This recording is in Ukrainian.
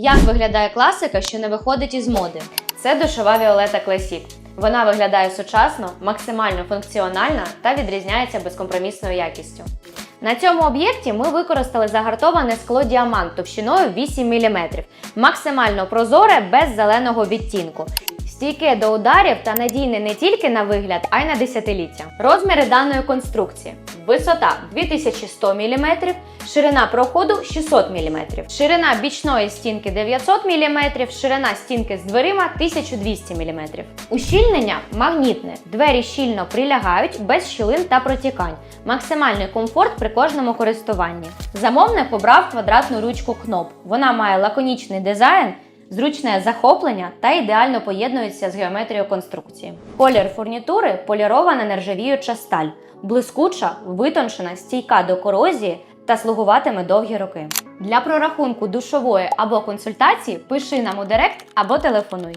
Як виглядає класика, що не виходить із моди? Це душова Violeta Classic. Вона виглядає сучасно, максимально функціональна та відрізняється безкомпромісною якістю. На цьому об'єкті ми використали загартоване скло діамант товщиною 8 мм, максимально прозоре без зеленого відтінку. Стійке до ударів та надійне не тільки на вигляд, а й на десятиліття. Розміри даної конструкції: висота 2100 мм, ширина проходу 600 мм, ширина бічної стінки 900 мм, ширина стінки з дверима 1200 мм. Ущільнення магнітне. Двері щільно прилягають без щілин та протікань. Максимальний комфорт при кожному користуванні. Замовник обрав квадратну ручку кноп. Вона має лаконічний дизайн. Зручне захоплення та ідеально поєднується з геометрією конструкції. Колір фурнітури полірована нержавіюча сталь, блискуча, витончена, стійка до корозії та слугуватиме довгі роки. Для прорахунку душової або консультації пиши нам у директ або телефонуй.